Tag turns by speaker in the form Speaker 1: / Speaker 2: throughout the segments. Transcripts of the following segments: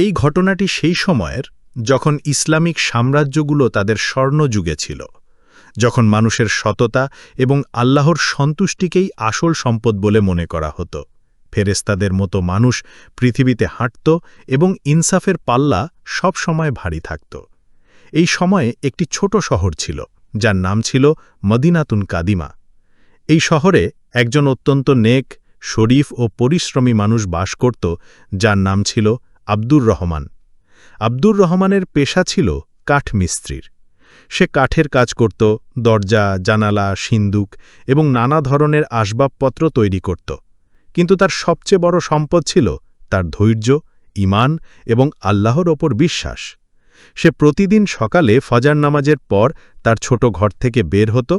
Speaker 1: এই ঘটনাটি সেই সময়ের যখন ইসলামিক সাম্রাজ্যগুলো তাদের স্বর্ণযুগে ছিল, যখন মানুষের সততা এবং আল্লাহর সন্তুষ্টিকেই আসল সম্পদ বলে মনে করা হতো। ফেরেস্তাদের মতো মানুষ পৃথিবীতে হাঁটত এবং ইনসাফের পাল্লা সব সময় ভারী থাকত। এই সময়ে একটি ছোট শহর ছিল, যার নাম ছিল মদিনাতুন কাদিমা। এই শহরে একজন অত্যন্ত নেক, শরীফ ও পরিশ্রমী মানুষ বাস করত, যার নাম ছিল আব্দুর রহমান। আব্দুর রহমানের পেশা ছিল কাঠমিস্ত্রির সে কাঠের কাজ করত, দরজা, জানালা, সিন্দুক এবং নানা ধরনের আসবাবপত্র তৈরি করত। কিন্তু তার সবচেয়ে বড় সম্পদ ছিল তার ধৈর্য ইমান এবং আল্লাহর ওপর বিশ্বাস। সে প্রতিদিন সকালে ফজার নামাজের পর তার ছোট ঘর থেকে বের হতো,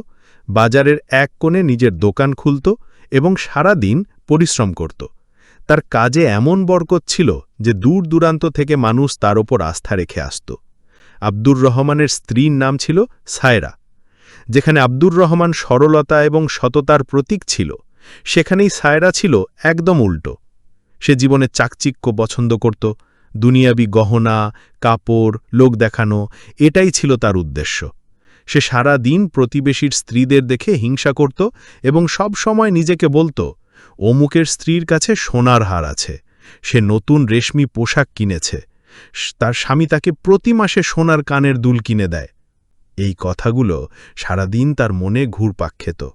Speaker 1: বাজারের এক কোণে নিজের দোকান খুলত এবং সারা দিন পরিশ্রম করত। তার কাজে এমন বরকত ছিল যে দূর দূরান্ত থেকে মানুষ তার ওপর আস্থা রেখে আসত। আব্দুর রহমানের স্ত্রীর নাম ছিল সায়রা। যেখানে আব্দুর রহমান সরলতা এবং সততার প্রতীক ছিল, সেখানেই সায়রা ছিল একদম উল্টো। সে জীবনে চাকচিক্য পছন্দ করত, দুনিয়াবি গহনা, কাপড়, লোক দেখানো, এটাই ছিল তার উদ্দেশ্য। সে সারা দিন প্রতিবেশীর স্ত্রীদের দেখে হিংসা করত এবং সব সময় নিজেকে বলতো অমুকের স্ত্রীর কাছে সোনার হার আছে। সে নতুন রেশমি পোশাক কিনেছে। তার স্বামী তাকে প্রতি মাসে সোনার কানের দুল কিনে দেয়। এই কথাগুলো সারাদিন তার মনে ঘুরপাক খেত।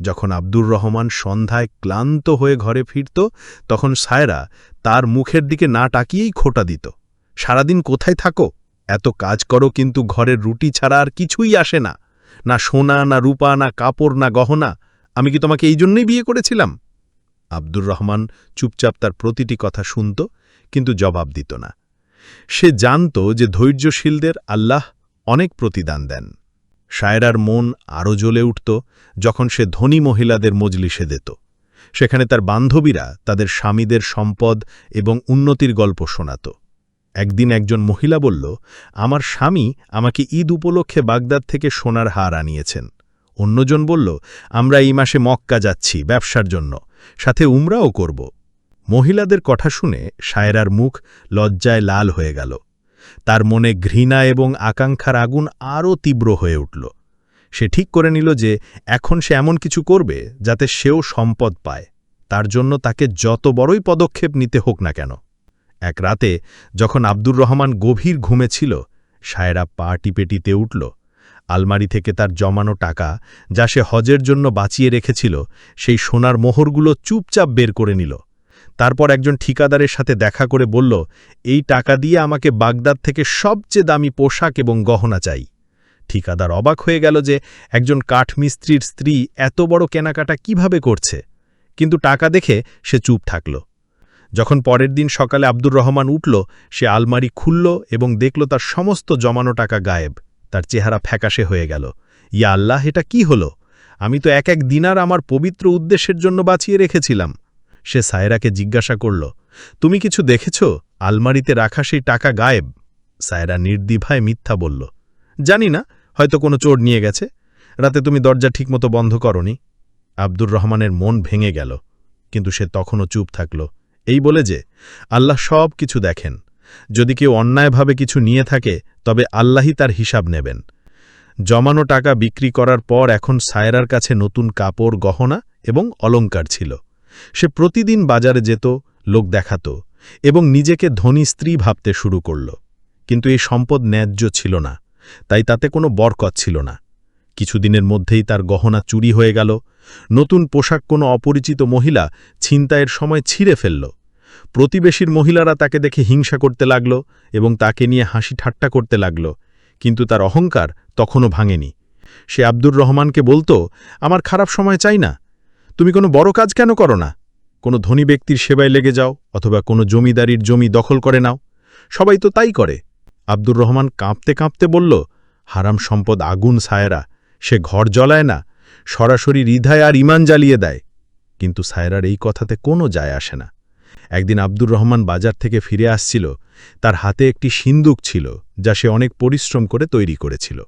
Speaker 1: যখন আব্দুর রহমান সন্ধ্যায় ক্লান্ত হয়ে ঘরে ফিরত, তখন সায়রা তার মুখের দিকে না টাকিয়েই খোটা দিত। সারাদিন কোথায় থাকো? এত কাজ করো কিন্তু ঘরের রুটি ছাড়া আর কিছুই আসে না। না সোনা, না রূপা, না কাপড়, না গহনা। আমি কি তোমাকে এই জন্যই বিয়ে করেছিলাম? আব্দুর রহমান চুপচাপ তার প্রতিটি কথা শুনত, কিন্তু জবাব দিত না। সে জানত যে ধৈর্যশীলদের আল্লাহ অনেক প্রতিদান দেন। শায়রার মন আরও জ্বলে উঠত যখন সে ধনী মহিলাদের মজলিসে দিত। সেখানে তার বান্ধবীরা তাদের স্বামীদের সম্পদ এবং উন্নতির গল্প শোনাত। একদিন একজন মহিলা বলল, আমার স্বামী আমাকে ঈদ উপলক্ষে বাগদাদ থেকে সোনার হার আনিয়েছেন। অন্যজন বলল, আমরা এই মাসে মক্কা যাচ্ছি ব্যবসার জন্য, সাথে উমরাও করব। মহিলাদের কথা শুনে সায়রার মুখ লজ্জায় লাল হয়ে গেল। তার মনে ঘৃণা এবং আকাঙ্ক্ষার আগুন আরও তীব্র হয়ে উঠল। সে ঠিক করে নিল যে, এখন সে এমন কিছু করবে যাতে সেও সম্পদ পায়। তার জন্য তাকে যত বড়ই পদক্ষেপ নিতে হোক না কেন। এক রাতে যখন আব্দুর রহমান গভীর ঘুমেছিল সায়রা পা টিপেটিতে উঠল। আলমারি থেকে তার জমানো টাকা যা সে হজের জন্য বাঁচিয়ে রেখেছিল, সেই সোনার মোহরগুলো চুপচাপ বের করে নিল। তারপর একজন ঠিকাদারের সাথে দেখা করে বলল, এই টাকা দিয়ে আমাকে বাগদাদ থেকে সবচেয়ে দামি পোশাক এবং গহনা চাই। ঠিকাদার অবাক হয়ে গেল যে একজন কাঠমিস্ত্রির স্ত্রী এত বড় কেনাকাটা কীভাবে করছে। কিন্তু টাকা দেখে সে চুপ থাকল। যখন পরের দিন সকালে আব্দুর রহমান উঠল, সে আলমারি খুলল এবং দেখল তার সমস্ত জমানো টাকা গায়েব। তার চেহারা ফ্যাকাশে হয়ে গেল। ইয়া আল্লাহ, এটা কি হল? আমি তো এক এক দিনার আমার পবিত্র উদ্দেশ্যের জন্য বাঁচিয়ে রেখেছিলাম। সে সায়রাকে জিজ্ঞাসা করল, তুমি কিছু দেখেছ? আলমারিতে রাখা সেই টাকা গায়েব? সায়রা নির্দিভায় মিথ্যা বলল, জানি না, হয়তো কোনো চোর নিয়ে গেছে। রাতে তুমি দরজা ঠিকমতো বন্ধ করনি। আব্দুর রহমানের মন ভেঙে গেল, কিন্তু সে তখনও চুপ থাকল। এই বলে যে, আল্লাহ সব কিছু দেখেন। যদি কেউ অন্যায়ভাবে কিছু নিয়ে থাকে তবে আল্লাহই তার হিসাব নেবেন। জমানো টাকা বিক্রি করার পর এখন সায়রার কাছে নতুন কাপড়, গহনা এবং অলঙ্কার ছিল। সে প্রতিদিন বাজারে যেত, লোক দেখাত এবং নিজেকে ধনী স্ত্রী ভাবতে শুরু করল। কিন্তু এই সম্পদ ন্যায্য ছিল না, তাই তাতে কোনো বরকত ছিল না। কিছুদিনের মধ্যেই তার গহনা চুরি হয়ে গেল। নতুন পোশাক কোনো অপরিচিত মহিলা ছিনতাইয়ের সময় ছিঁড়ে ফেলল। প্রতিবেশীর মহিলারা তাকে দেখে হিংসা করতে লাগল এবং তাকে নিয়ে হাসি ঠাট্টা করতে লাগল, কিন্তু তার অহংকার তখনও ভাঙেনি। সে আব্দুর রহমানকে বলতো, আমার খারাপ সময় চাই না। তুমি কোনো বড় কাজ কেন করো না? কোনো ধনী ব্যক্তির সেবায় লেগে যাও অথবা কোনো জমিদারির জমি দখল করে নাও। সবাই তো তাই করে। আব্দুর রহমান কাঁপতে কাঁপতে বলল, হারাম সম্পদ আগুন সায়রা সে ঘর জ্বলায় না, সরাসরি হৃদয় আর ইমান জ্বালিয়ে দেয়। কিন্তু সায়রার এই কথাতে কোনো যায় আসে না। একদিন আব্দুর রহমান বাজার থেকে ফিরে আসছিল। তার হাতে একটি সিন্দুক ছিল, যা সে অনেক পরিশ্রম করে তৈরি করেছিল।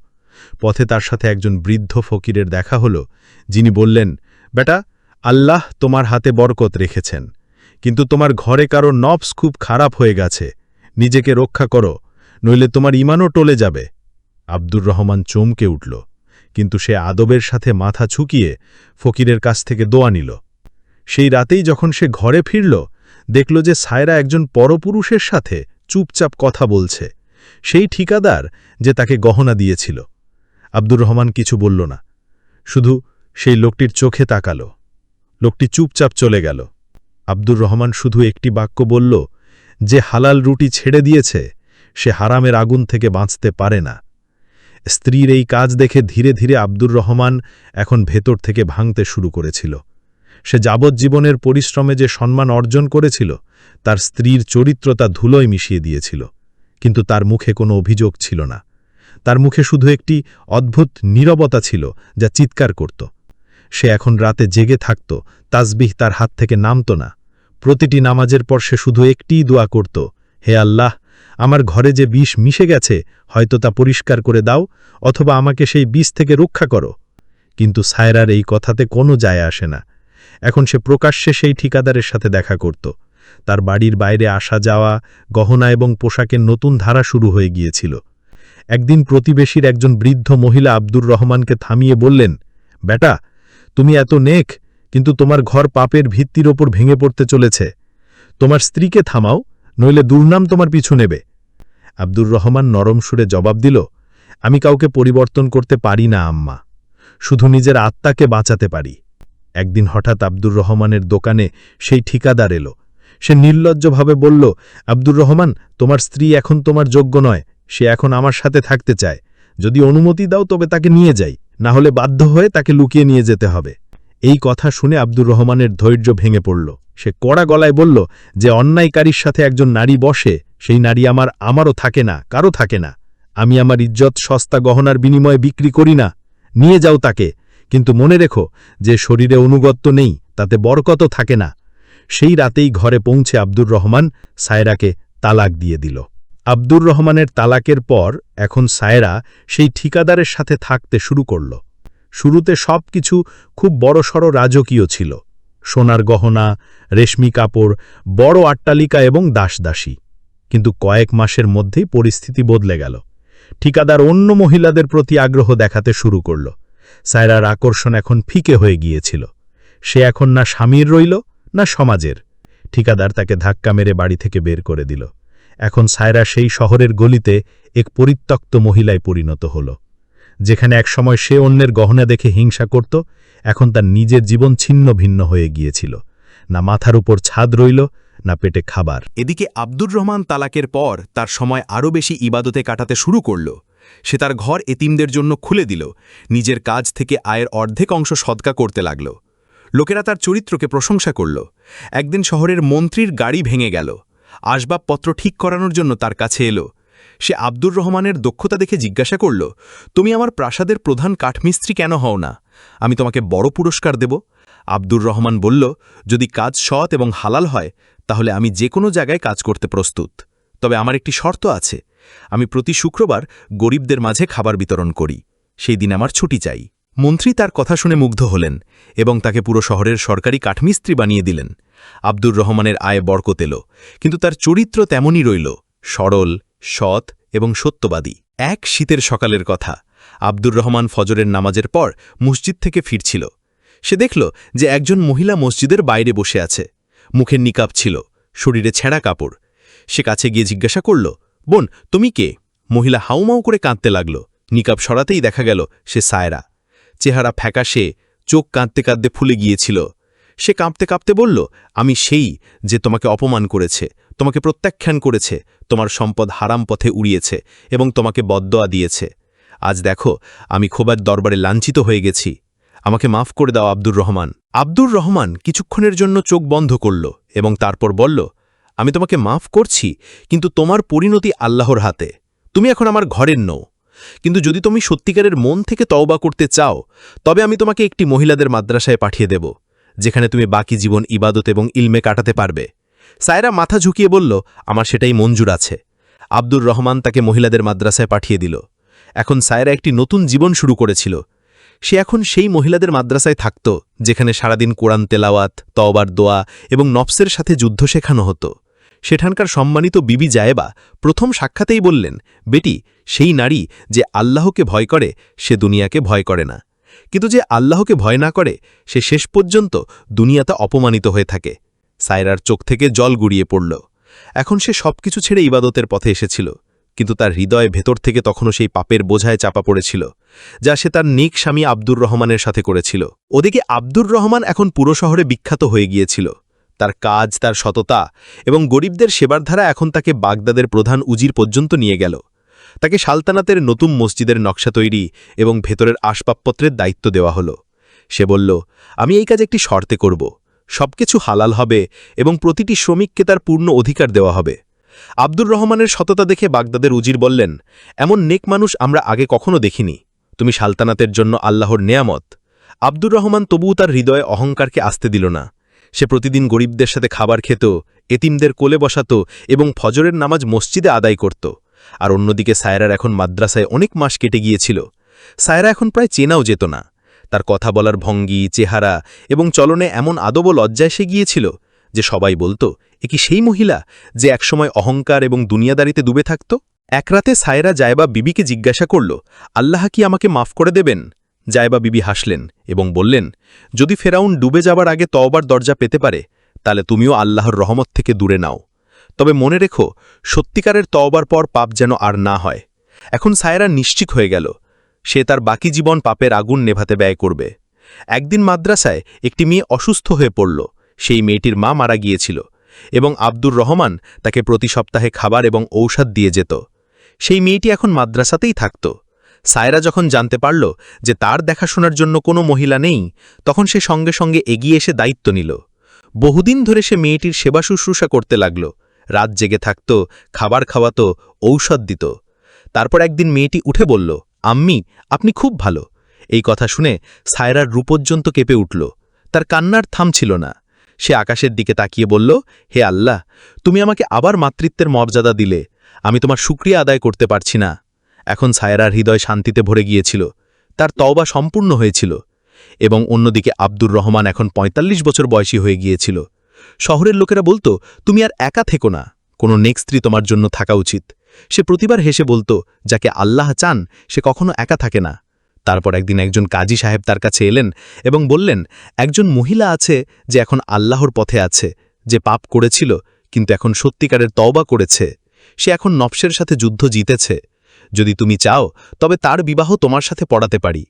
Speaker 1: পথে তার সাথে একজন বৃদ্ধ ফকিরের দেখা হল, যিনি বললেন, বেটা, আল্লাহ তোমার হাতে বরকত রেখেছেন, কিন্তু তোমার ঘরে কারও নবস খুব খারাপ হয়ে গেছে, নিজেকে রক্ষা করো, নইলে তোমার ইমানও টলে যাবে। আব্দুর রহমান চমকে উঠল, কিন্তু সে আদবের সাথে মাথা ছুকিয়ে ফকিরের কাছ থেকে দোয়া নিল। সেই রাতেই যখন সে ঘরে ফিরল দেখল যে সায়রা একজন পরপুরুষের সাথে চুপচাপ কথা বলছে। সেই ঠিকাদার যে তাকে গহনা দিয়েছিল। আব্দুর রহমান কিছু বলল না। শুধু সেই লোকটির চোখে তাকালো। লোকটি চুপচাপ চলে গেল। আব্দুর রহমান শুধু একটি বাক্য বলল যে হালাল রুটি ছেড়ে দিয়েছে, সে হারামের আগুন থেকে বাঁচতে পারে না। স্ত্রীর এই কাজ দেখে ধীরে ধীরে আব্দুর রহমান এখন ভেতর থেকে ভাঙতে শুরু করেছিল। সে যাবজ্জীবনের পরিশ্রমে যে সম্মান অর্জন করেছিল, তার স্ত্রীর চরিত্রতা ধুলোয় মিশিয়ে দিয়েছিল। কিন্তু তার মুখে কোনো অভিযোগ ছিল না। তার মুখে শুধু একটি অদ্ভুত নীরবতা ছিল যা চিৎকার করত। সে এখন রাতে জেগে থাকত তাসবিহ তার হাত থেকে নামত না। প্রতিটি নামাজের পর সে শুধু একটিই দোয়া করত, হে আল্লাহ, আমার ঘরে যে বিষ মিশে গেছে, হয়তো তা পরিষ্কার করে দাও, অথবা আমাকে সেই বিষ থেকে রক্ষা করো। কিন্তু সায়রার এই কথাতে কোনো যায় আসে না। এখন সে প্রকাশ্যে সেই ঠিকাদারের সাথে দেখা করত। তার বাড়ির বাইরে আসা যাওয়া, গহনা এবং পোশাকের নতুন ধারা শুরু হয়ে গিয়েছিল। একদিন প্রতিবেশীর একজন বৃদ্ধ মহিলা আব্দুর রহমানকে থামিয়ে বললেন, বেটা, তুমি এত নেক, কিন্তু তোমার ঘর পাপের ভিত্তির ওপর ভেঙে পড়তে চলেছে। তোমার স্ত্রীকে থামাও, নইলে দুর্নাম তোমার পিছু নেবে। আব্দুর রহমান নরম সুরে জবাব দিল, আমি কাউকে পরিবর্তন করতে পারি না, আম্মা। শুধু নিজের আত্মাকে বাঁচাতে পারি। একদিন হঠাৎ আব্দুর রহমানের দোকানে সেই ঠিকাদার এলো। সে নির্লজ্জভাবে বলল, আব্দুর রহমান, তোমার স্ত্রী এখন তোমার যোগ্য নয়, সে এখন আমার সাথে থাকতে চায়। যদি অনুমতি দাও তবে তাকে নিয়ে যাই, না হলে বাধ্য হয়ে তাকে লুকিয়ে নিয়ে যেতে হবে। এই কথা শুনে আব্দুর রহমানের ধৈর্য ভেঙে পড়ল। সে কড়া গলায় বলল, যে অন্যায়কারীর সাথে একজন নারী বসে, সেই নারী আমার, আমারও থাকে না কারও থাকে না। আমি আমার ইজ্জত, সস্তা গহনার বিনিময়ে বিক্রি করি না। নিয়ে যাও তাকে কিন্তু মনে রেখো যে শরীরে অনুগত্য নেই, তাতে বরকত থাকে না। সেই রাতেই ঘরে পৌঁছে আব্দুর রহমান সায়রাকে তালাক দিয়ে দিল। আব্দুর রহমানের তালাকের পর এখন সায়রা সেই ঠিকাদারের সাথে থাকতে শুরু করল। শুরুতে সব কিছু খুব বড়সড় রাজকীয় ছিল। সোনার গহনা, রেশমি কাপড়, বড় আট্টালিকা এবং দাসদাসী। কিন্তু কয়েক মাসের মধ্যেই পরিস্থিতি বদলে গেল। ঠিকাদার অন্য মহিলাদের প্রতি আগ্রহ দেখাতে শুরু করল। সায়রার আকর্ষণ এখন ফিকে হয়ে গিয়েছিল। সে এখন না স্বামীর রইল, না সমাজের। ঠিকাদার তাকে ধাক্কা মেরে বাড়ি থেকে বের করে দিল। এখন সায়রা সেই শহরের গলিতে এক পরিত্যক্ত মহিলায় পরিণত হল। যেখানে একসময় সে অন্যের গহনা দেখে হিংসা করত, এখন তার নিজের জীবন ছিন্ন ভিন্ন হয়ে গিয়েছিল। না মাথার উপর ছাদ রইল, না পেটে খাবার।
Speaker 2: এদিকে আব্দুর রহমান তালাকের পর তার সময় আরও বেশি ইবাদতে কাটাতে শুরু করল। সে তার ঘর এতিমদের জন্য খুলে দিল, নিজের কাজ থেকে আয়ের অর্ধেক অংশ সদকা করতে লাগল। লোকেরা তার চরিত্রকে প্রশংসা করল। একদিন শহরের মন্ত্রীর গাড়ি ভেঙে গেল। আসবাবপত্র ঠিক করানোর জন্য তার কাছে এলো। সে আব্দুর রহমানের দক্ষতা দেখে জিজ্ঞাসা করল, তুমি আমার প্রাসাদের প্রধান কাঠমিস্ত্রি কেন হও না? আমি তোমাকে বড় পুরস্কার দেব। আব্দুর রহমান বলল, যদি কাজ সৎ এবং হালাল হয়, তাহলে আমি যে কোনো জায়গায় কাজ করতে প্রস্তুত। তবে আমার একটি শর্ত আছে আমি প্রতি শুক্রবার গরিবদের মাঝে খাবার বিতরণ করি। সেই দিন আমার ছুটি চাই। মন্ত্রী তার কথা শুনে মুগ্ধ হলেন এবং তাকে পুরো শহরের সরকারি কাঠমিস্ত্রি বানিয়ে দিলেন। আব্দুর রহমানের আয় বরকত কিন্তু তার চরিত্র তেমনই রইল, সরল, সৎ এবং সত্যবাদী। এক শীতের সকালের কথা, আব্দুর রহমান ফজরের নামাজের পর মসজিদ থেকে ফিরছিল। সে দেখল যে একজন মহিলা মসজিদের বাইরে বসে আছে। মুখের নিকাপ ছিল, শরীরে ছেঁড়া কাপড়। সে কাছে গিয়ে জিজ্ঞাসা করল বোন, তুমি কে? মহিলা হাউমাউ করে কাঁদতে লাগল। নিকাপ সরাতেই দেখা গেল সে সায়রা। চেহারা ফ্যাকাশে, চোখ কাঁদতে কাঁদতে ফুলে গিয়েছিল। সে কাঁপতে কাঁপতে বলল, আমি সেই যে তোমাকে অপমান করেছে, তোমাকে প্রত্যাখ্যান করেছে, তোমার সম্পদ হারাম পথে উড়িয়েছে এবং তোমাকে বদদোয়া দিয়েছে। আজ দেখো, আমি খোবার দরবারে লাঞ্ছিত হয়ে গেছি। আমাকে মাফ করে দাও আব্দুর রহমান। আব্দুর রহমান কিছুক্ষণের জন্য চোখ বন্ধ করল এবং তারপর বলল আমি তোমাকে মাফ করছি, কিন্তু তোমার পরিণতি আল্লাহর হাতে। তুমি এখন আমার ঘরের নও। কিন্তু যদি তুমি সত্যিকারের মন থেকে তওবা করতে চাও, তবে আমি তোমাকে একটি মহিলাদের মাদ্রাসায় পাঠিয়ে দেব, যেখানে তুমি বাকি জীবন ইবাদত এবং ইলমে কাটাতে পারবে। সায়রা মাথা ঝুঁকিয়ে বলল, আমার সেটাই মঞ্জুর আছে। আব্দুর রহমান তাকে মহিলাদের মাদ্রাসায় পাঠিয়ে দিল। এখন সায়রা একটি নতুন জীবন শুরু করেছিল। সে এখন সেই মহিলাদের মাদ্রাসায় থাকত, যেখানে সারাদিন কোরআন তেলাওয়াত, তওবার দোয়া এবং নফসের সাথে যুদ্ধ শেখানো হতো। সেখানকার সম্মানিত বিবি জায়েবা প্রথম সাক্ষাতেই বললেন, বেটি, সেই নারী যে আল্লাহকে ভয় করে, সে দুনিয়াকে ভয় করে না। কিন্তু যে আল্লাহকে ভয় না করে, সে শেষ পর্যন্ত দুনিয়াতে অপমানিত হয়ে থাকে। সায়রার চোখ থেকে জল গুড়িয়ে পড়ল। এখন সে সবকিছু ছেড়ে ইবাদতের পথে এসেছিল। কিন্তু তার হৃদয় ভেতর থেকে তখনও সেই পাপের বোঝায় চাপা পড়েছিল, যা সে তার নিক স্বামী আব্দুর রহমানের সাথে করেছিল। ওদিকে আব্দুর রহমান এখন পুরো শহরে বিখ্যাত হয়ে গিয়েছিল। তার কাজ, তার সততা এবং গরিবদের সেবার ধারা এখন তাকে বাগদাদের প্রধান উজির পর্যন্ত নিয়ে গেল। তাকে সালতানাতের নতুন মসজিদের নকশা তৈরি এবং ভেতরের আসবাবপত্রের দায়িত্ব দেওয়া হলো। সে বলল, আমি এই কাজ একটি শর্তে করব। সবকিছু হালাল হবে এবং প্রতিটি শ্রমিককে তার পূর্ণ অধিকার দেওয়া হবে। আব্দুর রহমানের সততা দেখে বাগদাদের উজির বললেন, এমন নেক মানুষ আমরা আগে কখনো দেখিনি। তুমি সালতানাতের জন্য আল্লাহর নেয়ামত। আব্দুর রহমান তবুও তার হৃদয়ে অহংকারকে আসতে দিল না। সে প্রতিদিন গরিবদের সাথে খাবার খেত, এতিমদের কোলে বসাত এবং ফজরের নামাজ মসজিদে আদায় করত। আর অন্যদিকে সায়রার এখন মাদ্রাসায় অনেক মাস কেটে গিয়েছিল। সায়রা এখন প্রায় চেনাও যেত না। তার কথা বলার ভঙ্গি, চেহারা এবং চলনে এমন আদব লজ্জায় সে গিয়েছিল যে সবাই বলতো, এ কি সেই মহিলা যে একসময় অহংকার এবং দুনিয়াদারিতে ডুবে থাকত? এক রাতে সায়রা জায়বা বিবিকে জিজ্ঞাসা করল, আল্লাহ কি আমাকে মাফ করে দেবেন? জায়বা বিবি হাসলেন এবং বললেন, যদি ফেরাউন ডুবে যাবার আগে তওবার দরজা পেতে পারে, তাহলে তুমিও আল্লাহর রহমত থেকে দূরে নাও। তবে মনে রেখো, সত্যিকারের তওবার পর পাপ যেন আর না হয়। এখন সায়রা নিশ্চিত হয়ে গেল, সে তার বাকি জীবন পাপের আগুন নেভাতে ব্যয় করবে। একদিন মাদ্রাসায় একটি মেয়ে অসুস্থ হয়ে পড়ল, সেই মেয়েটির মা মারা গিয়েছিল এবং আব্দুর রহমান তাকে প্রতি সপ্তাহে খাবার এবং ঔষধ দিয়ে যেত। সেই মেয়েটি এখন মাদ্রাসাতেই থাকত। সায়রা যখন জানতে পারল যে তার দেখাশোনার জন্য কোনো মহিলা নেই, তখন সে সঙ্গে সঙ্গে এগিয়ে এসে দায়িত্ব নিল। বহুদিন ধরে সে মেয়েটির সেবা শুশ্রূষা করতে লাগল। রাত জেগে থাকত, খাবার খাওয়াতো, ঔষধ দিত। তারপর একদিন মেয়েটি উঠে বলল, আম্মি, আপনি খুব ভালো। এই কথা শুনে সায়রার রূপর্যন্ত কেঁপে উঠল। তার কান্নার থাম ছিল না। সে আকাশের দিকে তাকিয়ে বলল, হে আল্লাহ, তুমি আমাকে আবার মাতৃত্বের মর্যাদা দিলে। আমি তোমার সুক্রিয়া আদায় করতে পারছি না। এখন সায়রার হৃদয় শান্তিতে ভরে গিয়েছিল। তার তওবা সম্পূর্ণ হয়েছিল এবং অন্যদিকে আব্দুর রহমান এখন ৪৫ বছর বয়সী হয়ে গিয়েছিল। শহরের লোকেরা বলতো, তুমি আর একা থেকো না। কোনো নেক স্ত্রী তোমার জন্য থাকা উচিত সে প্রতিবার হেসে বলতো, যাকে আল্লাহ চান, সে কখনো একা থাকে না তারপর একদিন একজন কাজী সাহেব তার কাছে এলেন এবং বললেন, একজন মহিলা আছে যে এখন আল্লাহর পথে আছে, যে পাপ করেছিল, কিন্তু এখন সত্যিকারের তওবা করেছে। সে এখন নফসের সাথে যুদ্ধ জিতেছে। যদি তুমি চাও, তবে তার বিবাহ তোমার সাথে পড়াতে পারি।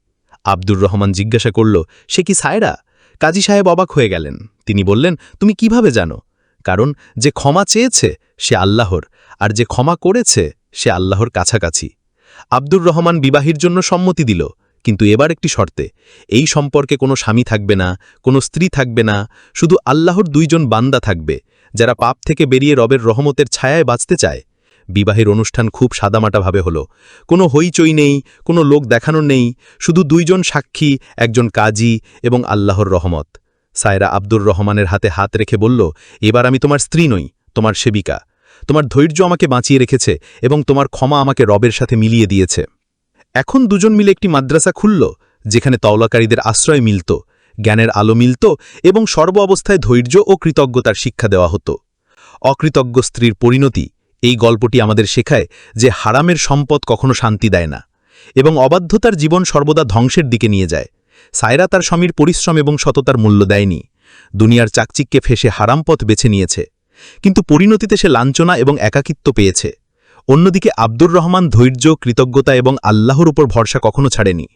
Speaker 2: আব্দুর রহমান জিজ্ঞাসা করল, সে কি সায়রা? কাজী সাহেব অবাক হয়ে গেলেন। তিনি বললেন, তুমি কীভাবে জানো? কারণ যে ক্ষমা চেয়েছে, সে আল্লাহর, আর যে ক্ষমা করেছে, সে আল্লাহর কাছাকাছি। আব্দুর রহমান বিবাহের জন্য সম্মতি দিল, কিন্তু এবার একটি শর্তে, এই সম্পর্কে কোনো স্বামী থাকবে না, কোনো স্ত্রী থাকবে না, শুধু আল্লাহর দুইজন বান্দা থাকবে, যারা পাপ থেকে বেরিয়ে রবের রহমতের ছায়ায় বাঁচতে চায়। বিবাহের অনুষ্ঠান খুব সাদামাটাভাবে হলো। কোনো হইচই নেই, কোনো লোক দেখানোর নেই, শুধু দুইজন সাক্ষী, একজন কাজী এবং আল্লাহর রহমত। সায়রা আব্দুর রহমানের হাতে হাত রেখে বলল, এবার আমি তোমার স্ত্রী নই, তোমার সেবিকা। তোমার ধৈর্য আমাকে বাঁচিয়ে রেখেছে এবং তোমার ক্ষমা আমাকে রবের সাথে মিলিয়ে দিয়েছে। এখন দুজন মিলে একটি মাদ্রাসা খুলল, যেখানে তওলাকারীদের আশ্রয় মিলত, জ্ঞানের আলো মিলত এবং সর্ব অবস্থায় ধৈর্য ও কৃতজ্ঞতার শিক্ষা দেওয়া হতো। অকৃতজ্ঞ স্ত্রীর পরিণতি এই গল্পটি আমাদের শেখায় যে হারামের সম্পদ কখনো শান্তি দেয় না এবং অবাধ্যতার জীবন সর্বদা ধ্বংসের দিকে নিয়ে যায়। সায়রা তার স্বামীর পরিশ্রম এবং সততার মূল্য দেয়নি। দুনিয়ার চাকচিককে ফেসে হারাম পথ বেছে নিয়েছে। কিন্তু পরিণতিতে সে লাঞ্ছনা এবং একাকিত্ব পেয়েছে। অন্যদিকে আব্দুর রহমান ধৈর্য, কৃতজ্ঞতা এবং আল্লাহর উপর ভরসা কখনো ছাড়েনি।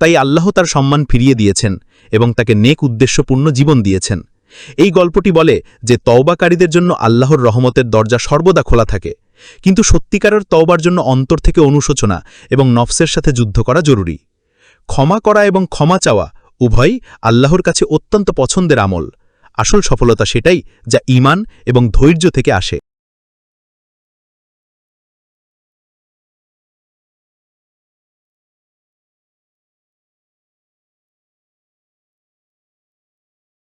Speaker 2: তাই আল্লাহ তার সম্মান ফিরিয়ে দিয়েছেন এবং তাকে নেক উদ্দেশ্যপূর্ণ জীবন দিয়েছেন। এই গল্পটি বলে যে তওবাকারীদের জন্য আল্লাহর রহমতের দরজা সর্বদা খোলা থাকে। কিন্তু সত্যিকারের তওবার জন্য অন্তর থেকে অনুশোচনা এবং নফসের সাথে যুদ্ধ করা জরুরি। ক্ষমা করা এবং ক্ষমা চাওয়া উভয়ই আল্লাহর কাছে অত্যন্ত পছন্দের আমল। আসল সফলতা সেটাই যা ইমান এবং ধৈর্য থেকে আসে।